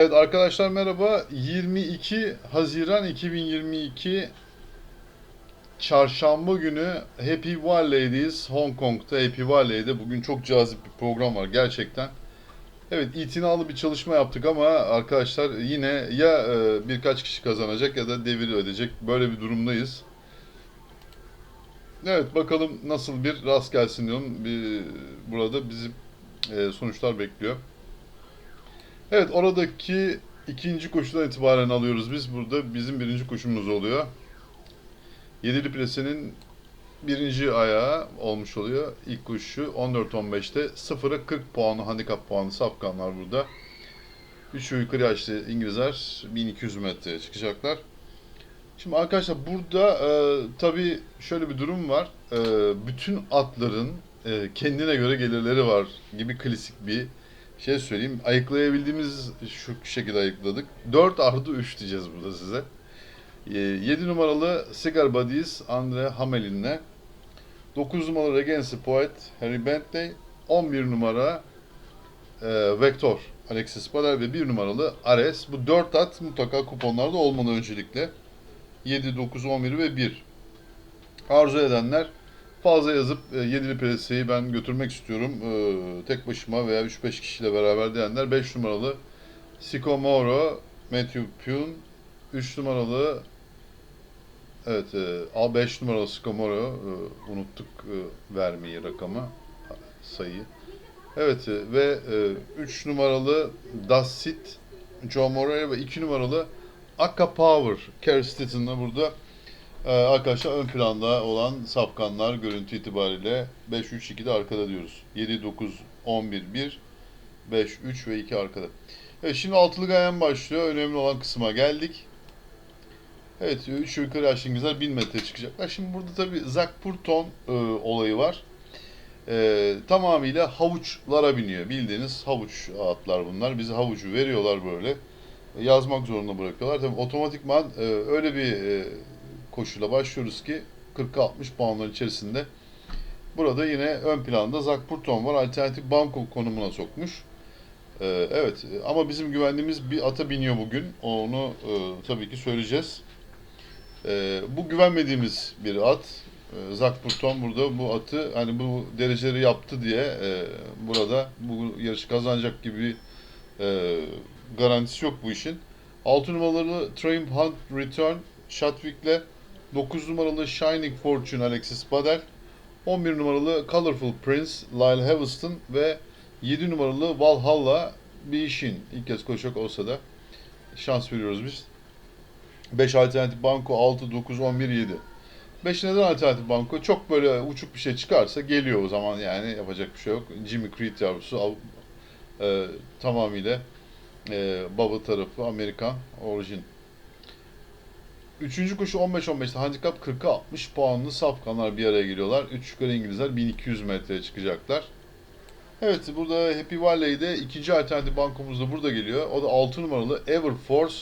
Evet arkadaşlar merhaba. 22 Haziran 2022 Çarşamba günü Happy Valley'deyiz. Hong Kong'da Happy Valley'de. Bugün çok cazip bir program var gerçekten. Evet itinalı bir çalışma yaptık ama arkadaşlar yine ya e, birkaç kişi kazanacak ya da devir ödeyecek. Böyle bir durumdayız. Evet bakalım nasıl bir rast gelsin diyorum. Bir, burada bizim e, sonuçlar bekliyor. Evet oradaki ikinci koşudan itibaren alıyoruz biz. Burada bizim birinci koşumuz oluyor. Yedili plasenin birinci ayağı olmuş oluyor. İlk koşu 14-15'te 0'a 40 puanlı handikap puanlı safkanlar burada. 3 yukarı yaşlı İngilizler 1200 metreye çıkacaklar. Şimdi arkadaşlar burada e, tabii şöyle bir durum var. E, bütün atların e, kendine göre gelirleri var gibi klasik bir şey söyleyeyim. Ayıklayabildiğimiz şu şekilde ayıkladık. 4 artı 3 diyeceğiz burada size. 7 numaralı Cigar Buddies Andre Hamelin'le 9 numaralı Regency Poet Harry Bentley 11 numara e, Vector Alexis Bader ve 1 numaralı Ares. Bu 4 at mutlaka kuponlarda olmalı öncelikle. 7, 9, 11 ve 1. Arzu edenler fazla yazıp e, yedili preseyi ben götürmek istiyorum. E, tek başıma veya 3-5 kişiyle beraber diyenler 5 numaralı Sycomoro Matthew Pune 3 numaralı Evet, e, 5 numaralı Sycomoro e, unuttuk e, vermeyi rakamı sayıyı. Evet e, ve 3 numaralı Dassit Joe Moreira ve 2 numaralı Akka Power Kerry Stitton'la burada ee, arkadaşlar ön planda olan safkanlar görüntü itibariyle 5-3-2'de arkada diyoruz. 7-9-11-1, 5-3 ve 2 arkada. Evet şimdi altılı gayen başlıyor. Önemli olan kısma geldik. Evet 3 yukarı yaşlı İngilizler 1000 metre çıkacaklar. Şimdi burada tabi Zakpurton e, olayı var. E, tamamıyla havuçlara biniyor. Bildiğiniz havuç atlar bunlar. Bize havucu veriyorlar böyle. E, yazmak zorunda bırakıyorlar. Tabi otomatikman e, öyle bir e, koşuyla başlıyoruz ki 40-60 puanlar içerisinde. Burada yine ön planda Zakpurton var. Alternatif banko konumuna sokmuş. Ee, evet ama bizim güvendiğimiz bir ata biniyor bugün. Onu e, tabii ki söyleyeceğiz. E, bu güvenmediğimiz bir at. E, Zakpurton burada bu atı hani bu dereceleri yaptı diye e, burada bu yarışı kazanacak gibi e, garantisi yok bu işin. 6 numaralı Triumph Hunt Return Shatwick'le 9 numaralı Shining Fortune Alexis Badel, 11 numaralı Colorful Prince Lyle Heaveston ve 7 numaralı Valhalla Bishin. İlk kez koşacak olsa da şans veriyoruz biz. 5 alternatif banko 6, 9, 11, 7. 5 neden alternatif banko? Çok böyle uçuk bir şey çıkarsa geliyor o zaman yani yapacak bir şey yok. Jimmy Creed yavrusu e, tamamıyla e, baba tarafı Amerikan orijin. Üçüncü koşu 15-15'te handikap 40'a 60 puanlı safkanlar bir araya geliyorlar. 3 yukarı İngilizler 1200 metreye çıkacaklar. Evet burada Happy Valley'de ikinci alternatif bankomuz da burada geliyor. O da 6 numaralı Everforce.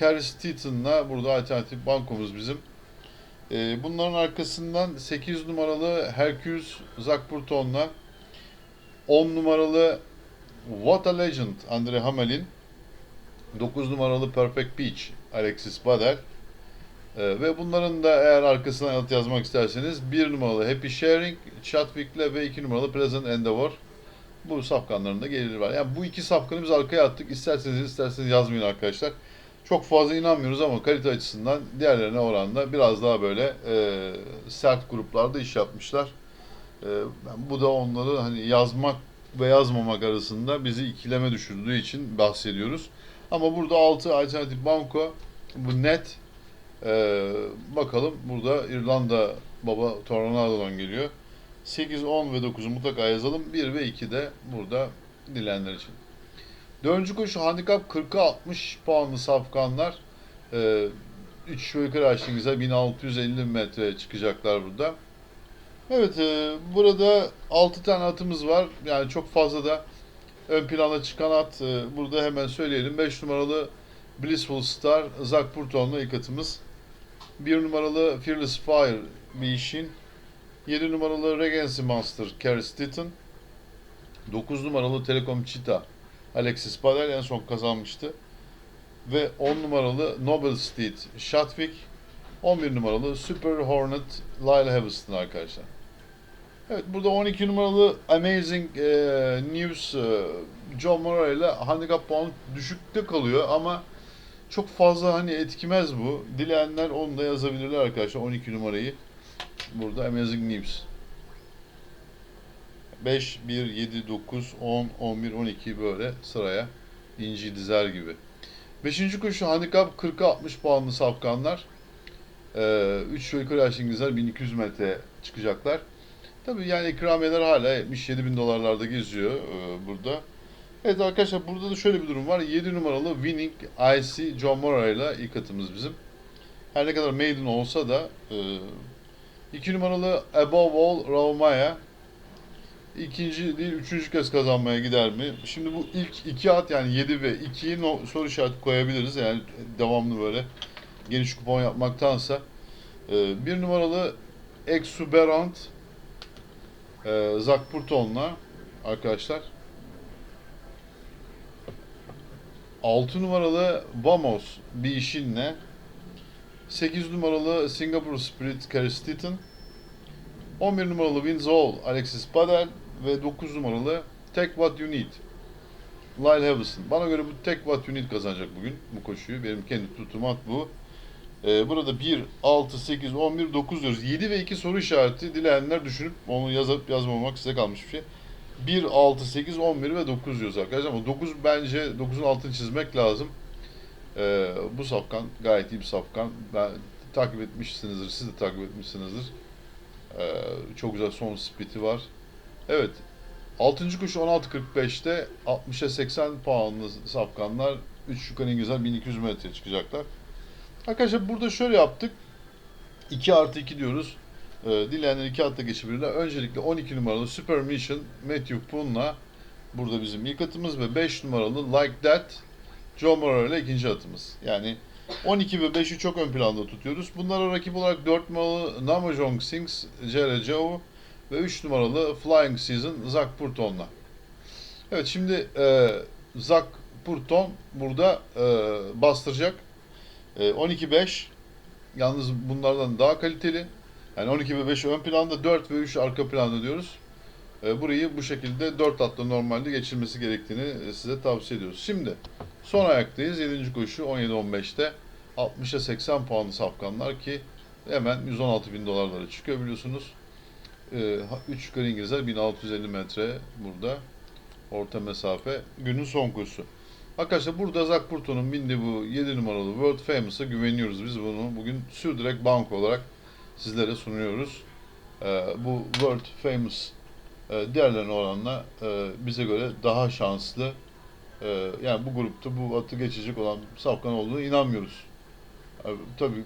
Carrie Steaton'la burada alternatif bankomuz bizim. Ee, bunların arkasından 8 numaralı Hercules Zakpurton'la 10 numaralı What a Legend Andre Hamelin 9 numaralı Perfect Peach Alexis Badel ee, ve bunların da eğer arkasına yanıt yazmak isterseniz bir numaralı Happy Sharing, Chatwick'le ve iki numaralı Present Endeavor bu safkanların da geliri var. Yani bu iki safkanı biz arkaya attık. İsterseniz isterseniz yazmayın arkadaşlar. Çok fazla inanmıyoruz ama kalite açısından diğerlerine oranla biraz daha böyle e, sert gruplarda iş yapmışlar. E, bu da onları hani yazmak ve yazmamak arasında bizi ikileme düşürdüğü için bahsediyoruz. Ama burada 6 alternatif banko bu net ee, bakalım burada İrlanda baba Tornado'dan geliyor. 8, 10 ve 9'u mutlaka yazalım. 1 ve 2 de burada dilenler için. Dördüncü koşu handikap 40'a 60 puanlı safkanlar. Ee, 3 ve yukarı açtı güzel 1650 metre çıkacaklar burada. Evet e, burada 6 tane atımız var. Yani çok fazla da ön plana çıkan at e, burada hemen söyleyelim. 5 numaralı Blissful Star Zak Burton'la ilk atımız. 1 numaralı Fearless Fire işin. 7 numaralı Regency Master Carrie Stitton. 9 numaralı Telekom Cheetah Alexis Badel en son kazanmıştı. Ve 10 numaralı Noble Steed Shatwick. 11 numaralı Super Hornet Lyle Haveston arkadaşlar. Evet burada 12 numaralı Amazing e, News e, John Moray ile handicap puanı düşükte kalıyor ama çok fazla hani etkimez bu. Dileyenler onu da yazabilirler arkadaşlar 12 numarayı. Burada Amazing News. 5, 1, 7, 9, 10, 11, 12 böyle sıraya inci dizer gibi. Beşinci koşu handikap 40'a 60 puanlı safkanlar. 3 ve yukarı yaşlı İngilizler 1200 metre çıkacaklar. Tabii yani ikramiyeler hala 77 bin dolarlarda geziyor e, burada. Evet arkadaşlar burada da şöyle bir durum var. 7 numaralı Winning IC John Mora ile ilk atımız bizim. Her ne kadar maiden olsa da 2 numaralı Above All Raumaya ikinci değil üçüncü kez kazanmaya gider mi? Şimdi bu ilk iki at yani 7 ve 2'yi no, soru işareti koyabiliriz. Yani devamlı böyle geniş kupon yapmaktansa. E, bir numaralı Exuberant e, Zach Purton'la arkadaşlar. 6 numaralı Vamos bir işinle 8 numaralı Singapore Spirit Carrie Steaton 11 numaralı Wins All Alexis Padel ve 9 numaralı Take What You Need Lyle Havison. Bana göre bu Take What You Need kazanacak bugün bu koşuyu. Benim kendi tuttuğum at bu. Ee, burada 1, 6, 8, 11, 9 diyoruz. 7 ve 2 soru işareti dileyenler düşünüp onu yazıp yazmamak size kalmış bir şey. 1, 6, 8, 11 ve 9 diyoruz arkadaşlar. Ama 9 bence 9'un altını çizmek lazım. Ee, bu safkan gayet iyi bir safkan. Ben takip etmişsinizdir. Siz de takip etmişsinizdir. Ee, çok güzel son speed'i var. Evet. 6. koşu 16.45'te 60'a 80 puanlı safkanlar 3 yukarı İngilizler 1200 metre çıkacaklar. Arkadaşlar burada şöyle yaptık. 2 artı 2 diyoruz. Ee, dileyenler 2 hatta geçebilirler. Öncelikle 12 numaralı Super Mission Matthew Poon'la burada bizim ilk atımız ve 5 numaralı Like That Joe Morrow ile ikinci atımız. Yani 12 ve 5'i çok ön planda tutuyoruz. Bunlara rakip olarak 4 numaralı Namajong Sings Jere Joe ve 3 numaralı Flying Season Zach Purton'la. Evet şimdi e, Zach Purton burada e, bastıracak. E, 12-5 yalnız bunlardan daha kaliteli. Yani 12 ve 5 ön planda, 4 ve 3 arka planda diyoruz. E, burayı bu şekilde 4 atla normalde geçilmesi gerektiğini e, size tavsiye ediyoruz. Şimdi son ayaktayız. 7. koşu 17-15'te 60'a 80 puanlı safkanlar ki hemen 116 bin dolarlara çıkıyor biliyorsunuz. 3 yukarı İngilizler 1650 metre burada orta mesafe günün son koşusu. Arkadaşlar burada Zach Purton'un bindiği bu 7 numaralı World Famous'a güveniyoruz. Biz bunu bugün sürdürek bank olarak sizlere sunuyoruz. Ee, bu World Famous e, diğerlerine oranla e, bize göre daha şanslı. E, yani bu grupta bu atı geçecek olan safkan olduğunu inanmıyoruz. E, tabii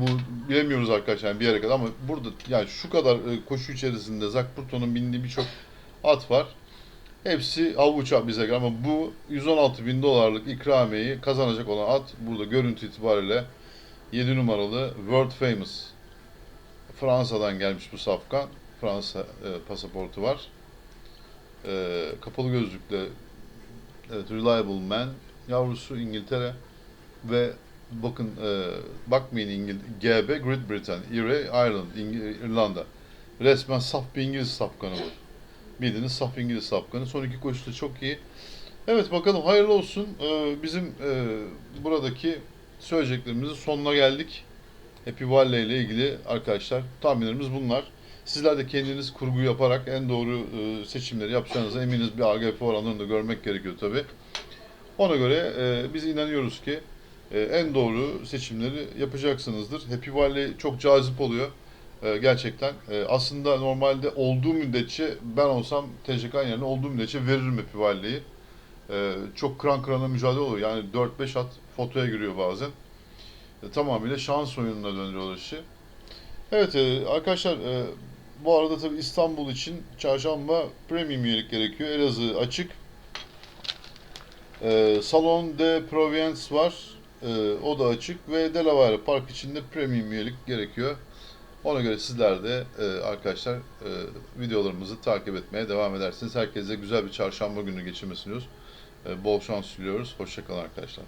bu bilemiyoruz arkadaşlar yani bir yere kadar ama burada yani şu kadar e, koşu içerisinde Zach Purton'un bindiği birçok at var. Hepsi avuç bize göre ama bu 116 bin dolarlık ikramiyeyi kazanacak olan at burada görüntü itibariyle 7 numaralı World Famous. Fransa'dan gelmiş bu safkan. Fransa e, pasaportu var. E, kapalı gözlükle evet, Reliable Man. Yavrusu İngiltere ve bakın e, bakmayın İngil GB Great Britain, Erie, Ireland, İngil İrlanda. Resmen saf bir İngiliz safkanı bu. Bildiğiniz saf İngiliz safkanı. Son iki koşuda çok iyi. Evet bakalım hayırlı olsun. Ee, bizim e, buradaki söyleyeceklerimizin sonuna geldik. Happy Valley ile ilgili arkadaşlar tahminlerimiz bunlar. Sizler de kendiniz kurgu yaparak en doğru e, seçimleri yapacağınıza eminiz bir AGF oranlarını da görmek gerekiyor tabi. Ona göre e, biz inanıyoruz ki e, en doğru seçimleri yapacaksınızdır. Happy Valley çok cazip oluyor. Gerçekten. Aslında normalde olduğu müddetçe ben olsam TCK yerine olduğu müddetçe veririm Happy Valley'i. Çok kıran kırana mücadele oluyor. Yani 4-5 at fotoya giriyor bazen. E, tamamıyla şans oyununa döndürüyorlar işi. Evet e, arkadaşlar e, bu arada tabi İstanbul için çarşamba premium üyelik gerekiyor. Elazığ açık. E, Salon de Provence var. E, o da açık ve Delaware Park için de premium üyelik gerekiyor. Ona göre sizler de e, arkadaşlar e, videolarımızı takip etmeye devam edersiniz. Herkese güzel bir çarşamba günü geçirmesini diliyoruz. E, bol şans diliyoruz. Hoşçakalın arkadaşlar.